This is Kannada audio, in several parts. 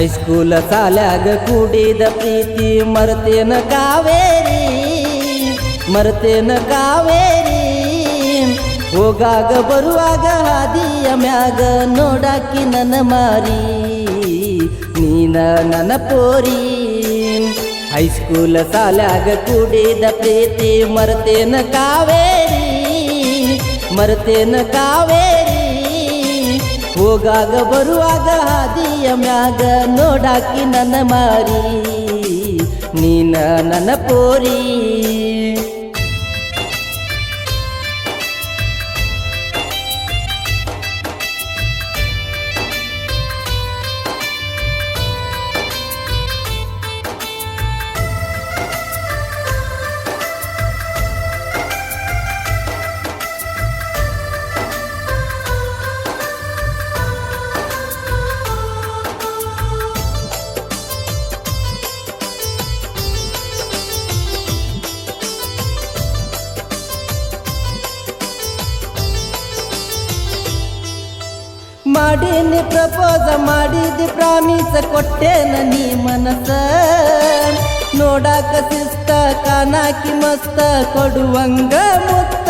ಹೈಸ್ಕೂಲ ಸಾಲಾಗ ಕೂಡಿದ ಪ್ರೀತಿ, ಮರತೇನ ಕಾವೇರಿ ಮರತೇನ ಕಾವೇರಿ. ಹೋಗಾಗ ಬರುವಾಗ ಹಾದಿಯ ಮ್ಯಾಗ ನೋಡಾಕಿ ನನ್ನ ಮಾರಿ, ನೀನ ನನ್ನ ಪೋರಿ. ಹೈಸ್ಕೂಲ ಸಾಲಾಗ ಕೂಡಿದ ಪ್ರೀತಿ, ಮರತೇನ ಕಾವೇರಿ ಮರತೇನ ಕಾವೇರಿ. ಹೋಗಾಗ ಬರುವಾಗ ಹಾದಿಯ ಮ್ಯಾಗ ನೋಡಾಕಿ ನನ್ನ ಮಾರಿ ನೀನ ನನ್ನ ಪೋರಿ. ಮಾಡೀನಿ, ಪ್ರಪೋಸ ಮಾಡಿದಿ, ಪ್ರಾಮಿಸ ಕೊಟ್ಟೇನ ನೀ ಮನಸ. ನೋಡಕ ಶಿಸ್ತ, ಕಾನಾಕಿ ಮಸ್ತ, ಕೊಡುವಂಗ ಮುತ್ತ.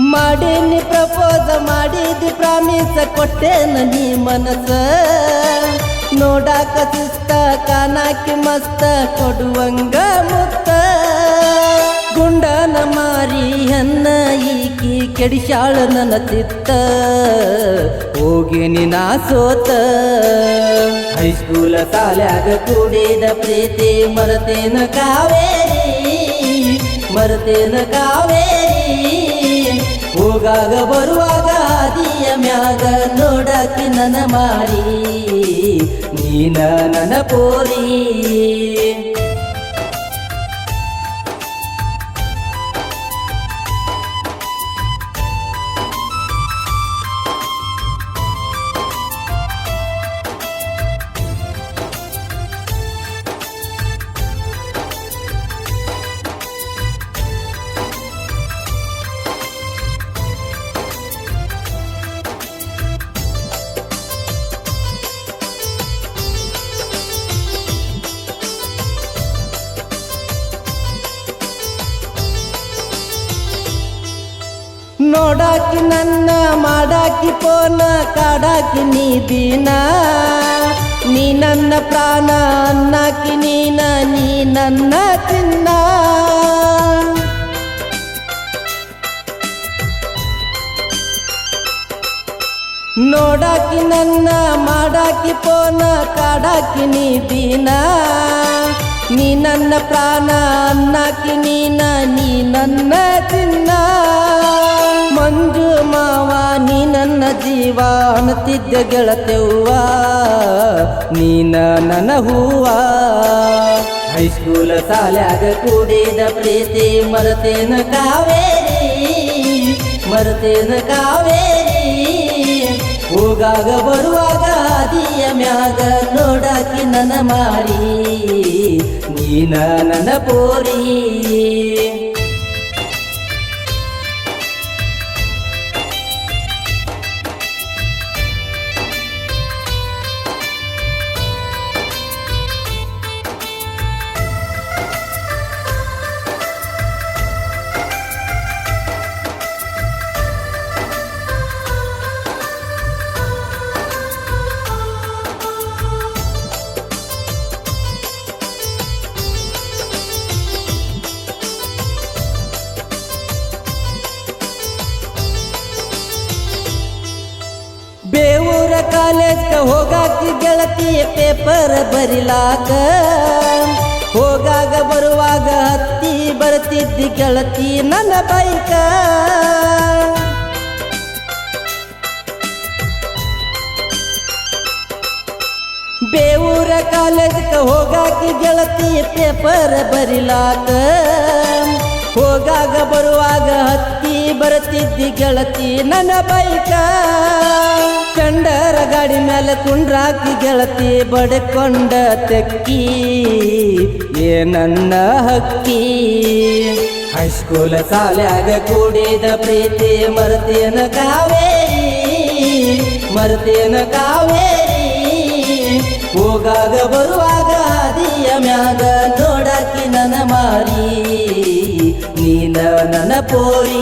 ಮಾಡೀನಿ, ಪ್ರಪೋಸ ಮಾಡಿದಿ, ಪ್ರಾಮಿಸ ಕೊಟ್ಟೇನ ನೀ ಮನಸ. ನೋಡಕ ಶಿಸ್ತ, ಕಾನಾಕಿ ಮಸ್ತ, ಕೊಡುವಂಗ ಮುತ್ತ. ಗುಂಡನ ಮಾರಿ ಅನ್ನ ಈಕಿ ಕೆಡಿಶಾಳ ನನ್ನ ತಿತ್ತ. ಹೋಗಿ ನಾ ಸೋತ. ಹೈಸ್ಕೂಲ ಸಾಲ್ಯಾಗ ಕೂಡಿದ ಪ್ರೀತಿ, ಮರತೇನ ಕಾವೇರಿ ಮರತೇನ ಕಾವೇರಿ. ಹೋಗಾಗ ಬರುವಾಗ ಆದಿಯ ಮ್ಯಾಗ ನೋಡಕ್ಕೆ ನನ್ನ ಮಾರಿ, ನೀನ ನನ್ನ ಪೋರಿ. ನೋಡಾಕಿ ನನ್ನ, ಮಾಡಾಕಿ ಪೋನ ಕಾಡಾಕಿ ನೀ ದೀನ. ನೀ ನನ್ನ ಪ್ರಾಣ, ಅನ್ನಾಕಿ ನೀನ, ನೀ ನನ್ನ ತಿನ್ನ ನೋಡಾಕಿ ನನ್ನ, ಮಾಡಾಕಿ ಪೋನ ಕಾಡಾಕಿ ನೀ ದೀನ. ನೀ ನನ್ನ ಪ್ರಾಣ, ಅನ್ನಾಕಿ ನೀನ, ನೀ ನನ್ನ ಜೀವ ಅನ್ನತಿದ್ದ ಗೆಳತೆವ್ವ, ನೀನ ನನ್ನ ಹೂವ ಹೈಸ್ಕೂಲ ಸಾಲ್ಯಾಗ ಕೂಡಿದ ಪ್ರೀತಿ, ಮರತೇನ ಕಾವೇರಿ ಮರತೇನ ಕಾವೇರಿ. ಹೋಗಾಗ ಬರುವಾಗ ಆದಿಯ ಮ್ಯಾಗ ನೋಡಾಕಿ ನನ್ನ ಮಾರಿ, ನೀನ ನನ್ನ ಪೋರಿ. ಬೇವೂರ ಕಾಲೇಜ್ಗ ಹೋಗಾಕಿ ಗೆಳತಿ ಪೇಪರ್ ಬರಿಲಾಕ ಹೋಗಾಗ ಬರುವಾಗ ಹತ್ತಿ ಬರ್ತಿದ್ದಿ ಗೆಳತಿ ನನ್ನ ಬೈಕ ಬೇವೂರ ಕಾಲೇಜ್ಗ ಹೋಗಾಕಿ ಗೆಳತಿ ಪೇಪರ್ ಬರಿಲಾಕ ಹೋಗಾಗ ಬರುವಾಗ ಹತ್ತಿ ಬರುತ್ತಿದ್ದಿ ಗೆಳತಿ ನನ್ನ ಬೈಕ. ಕಂಡರ ಗಾಡಿ ಮೇಲೆ ಕುಂಡ್ರಾಕಿ ಗೆಳತಿ ಬಡಕೊಂಡ ತೆಕ್ಕಿ. ಏ ನನ್ನ ಹಕ್ಕಿ. ಹೈಸ್ಕೂಲ್ ಸಾಲ್ಯಾಗ ಕೂಡಿದ ಪ್ರೀತಿ ಮರುತೇನ ಕಾವೇರಿ. ಮರುತೇನ ಕಾವೇರಿ. ಹೋಗಾಗ ಬರುವಾಗ ಹಾದಿಯ ಮ್ಯಾಗ ನೋಡಾಕಿ ನನ್ನ ಮಾರಿ. ನೀನ ನನ್ನ ಪೋರಿ.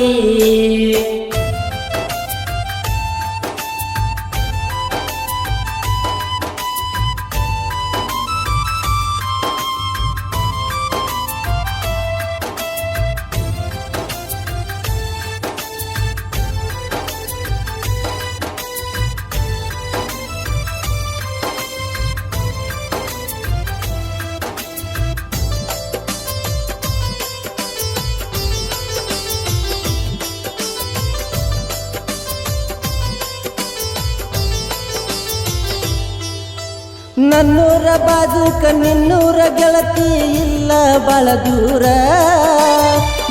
ನನ್ನೂರ ಬಾಜುಕ, ನಿನ್ನೂರ ಗೆಳತಿ ಇಲ್ಲ ಬಾಳ ದೂರ.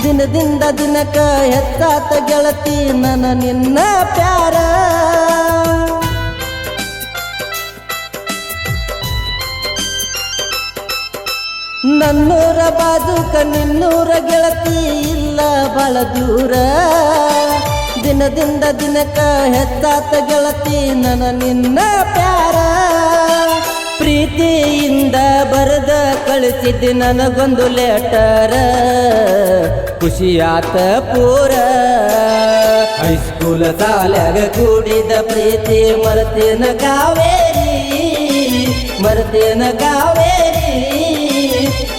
ದಿನದಿಂದ ದಿನಕ ಹೆತ್ತಾತ ಗೆಳತಿ ನನ್ನ ನಿನ್ನ ಪ್ಯಾರ. ನನ್ನೂರ ಬಾಜುಕ, ನಿನ್ನೂರ ಗೆಳತಿ ಇಲ್ಲ ಬಾಳ ದೂರ. ದಿನದಿಂದ ದಿನಕ ಹೆತ್ತಾತ ಗೆಳತಿ ನನ್ನ ನಿನ್ನ ಪ್ಯಾರ. ಪ್ರೀತಿಯಿಂದ ಬರೆದ ಕಳಿಸಿದ್ದು ನನಗೊಂದು ಲೆಟರ. ಖುಷಿಯಾತ ಪೂರ. ಹೈಸ್ಕೂಲ್ ಸಾಲಾಗ ಕೂಡಿದ ಪ್ರೀತಿ, ಮರತೇನ ಕಾವೇರಿ ಮರತೇನ ಕಾವೇರಿ.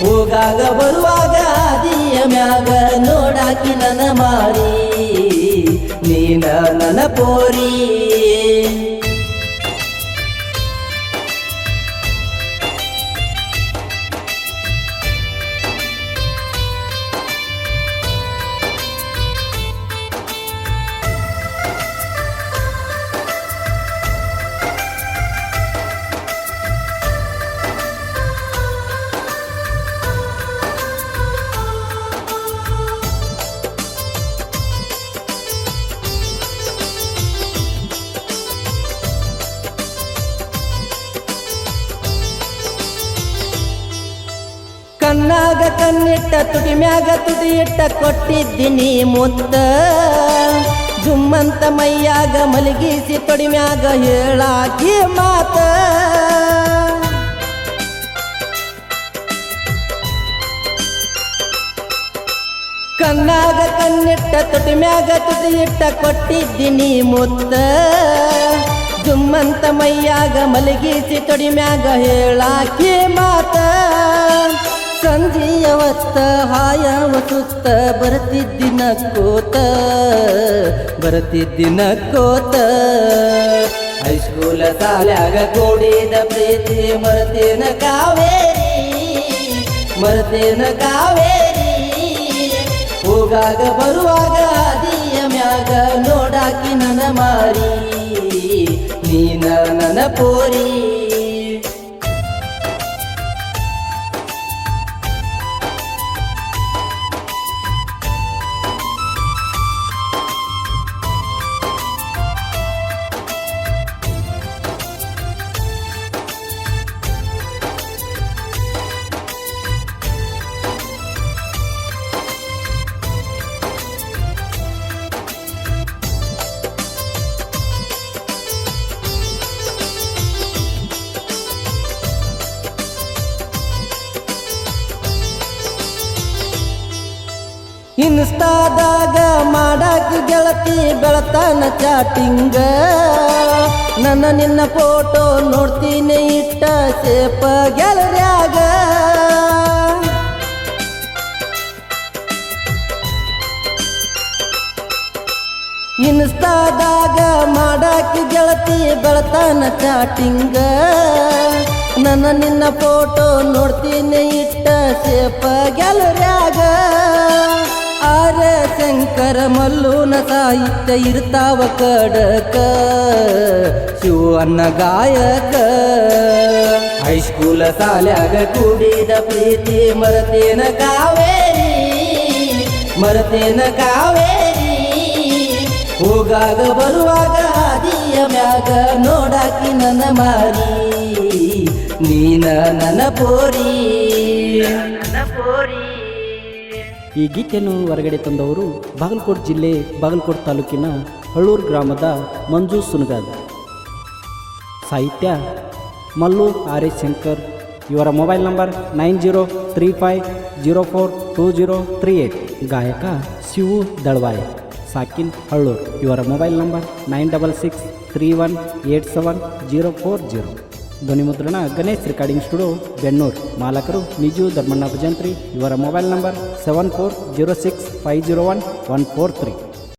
ಹೋಗಾಗ ಬರುವಾಗ ಆದಿಯ ಮ್ಯಾಗ ನೋಡಾಕಿ ನನ್ನ ಮಾರಿ, ನೀನ ನನ್ನ ಪೋರಿ. ಕಣ್ಣಾಗ ಕಣ್ಣಿಟ್ಟ ತುಟಿ ಮ್ಯಾಗ ತುಟಿ ಇಟ್ಟ ಕೊಟ್ಟಿದ್ದೀನಿ ಮುತ್ತ ಜುಮ್ಮಂತ ಮೈಯಾಗ ಮಲಗಿಸಿ ತೊಡಿ ಮ್ಯಾಗ ಹೇಳಾಕಿ ಮಾತ ಕಣ್ಣಾಗ ಕಣ್ಣಿಟ್ಟ ತುಟಿ ಮ್ಯಾಗ ತುಟಿ ಇಟ್ಟ ಕೊಟ್ಟಿದ್ದೀನಿ ಮುತ್ತ ಜುಮ್ಮಂತ ಮೈಯಾಗ ಮಲಗಿಸಿ ತೊಡಿ ಮ್ಯಾಗ ಹೇಳಾಕಿ ಮಾತ ಸಂಜೆಯ ಹೊತ್ತ ಹಾಯವ ಸುತ್ತ ಬರತಿದ್ದಿನ ಕೋತ ಬರತಿದ್ದಿನ ಕೋತ. ಹೈಸ್ಕೂಲ ಸಾಲ್ಯಾಗ ಕೂಡಿದ ಪ್ರೀತಿ, ಮರತೇನ ಕಾವೇರಿ ಮರತೇನ ಕಾವೇರಿ. ಹೋಗಾಗ ಬರುವಾಗ ದೀಯ ಮ್ಯಾಗ ನೋಡಾಕಿ ನನ ಮಾರಿ, ನೀನ ನನ್ನ ಪೋರಿ. ಇನ್ಸ್ಟಾದಾಗ ಮಾಡಾಕ ಗೆಳತಿ ಬೆಳತಾನ ಚಾಟಿಂಗ ನನ್ನ ನಿನ್ನ ಫೋಟೋ ನೋಡ್ತೀನಿ ಇಟ್ಟ ಸೇಪ ಗೆಲರ್ಯಾಗ ಇನ್ಸ್ಟಾದಾಗ ಮಾಡಾಕ ಗೆಳತಿ ಬೆಳತಾನ ಚಾಟಿಂಗ ನನ್ನ ನಿನ್ನ ಫೋಟೋ ನೋಡ್ತೀನಿ ಇಟ್ಟ ಸೇಪ ಗೆಲರ್ಯಾಗ ಶಂಕರ ಮಲ್ಲೂನ ಸಾಹಿತ್ಯ ಇರ್ತಾವ ಕಡಕ. ಶಿವನ್ನ ಗಾಯಕ. ಹೈಸ್ಕೂಲ ಸಾಲ್ಯಾಗ ಕೂಡಿದ ಪ್ರೀತಿ, ಮರತೇನ ಕಾವೇರಿ ಮರತೇನ ಕಾವೇರಿ. ಹೋಗಾಗ ಬರುವಾಗ ಹಾದಿಯ ಮ್ಯಾಗ ನೋಡಾಕಿ ನನ್ನ ಮಾರಿ ನೀನ ನನ್ನ ಪೋರಿ. ಈ ಗೀತೆಯನ್ನು ಹೊರಗಡೆ ತಂದವರು ಬಾಗಲಕೋಟೆ ಜಿಲ್ಲೆ ಬಾಗಲಕೋಟೆ ತಾಲೂಕಿನ ಹಳ್ಳೂರು ಗ್ರಾಮದ ಮಂಜು ಸುನಗಾದ್. ಸಾಹಿತ್ಯ ಮಲ್ಲು ಆರ್ ಎಸ್ ಶಂಕರ್. ಇವರ mobile number nine zero three five zero four two zero three eight ಗಾಯಕ ಶಿವು ದಳ್ವಾಯ್. ಸಾಕಿನ್ ಹಳ್ಳೂರು. ಇವರ mobile number nine double six three one eight seven zero four zero. ಧ್ವನಿಮುದ್ರಣ Ganesh recording studio Bennur ಮಾಲಕರು ನಿಜು ಧರ್ಮಣ್ಣ ಭಜಂತ್ರಿ. ಇವರ mobile number seven four zero six five zero one one four three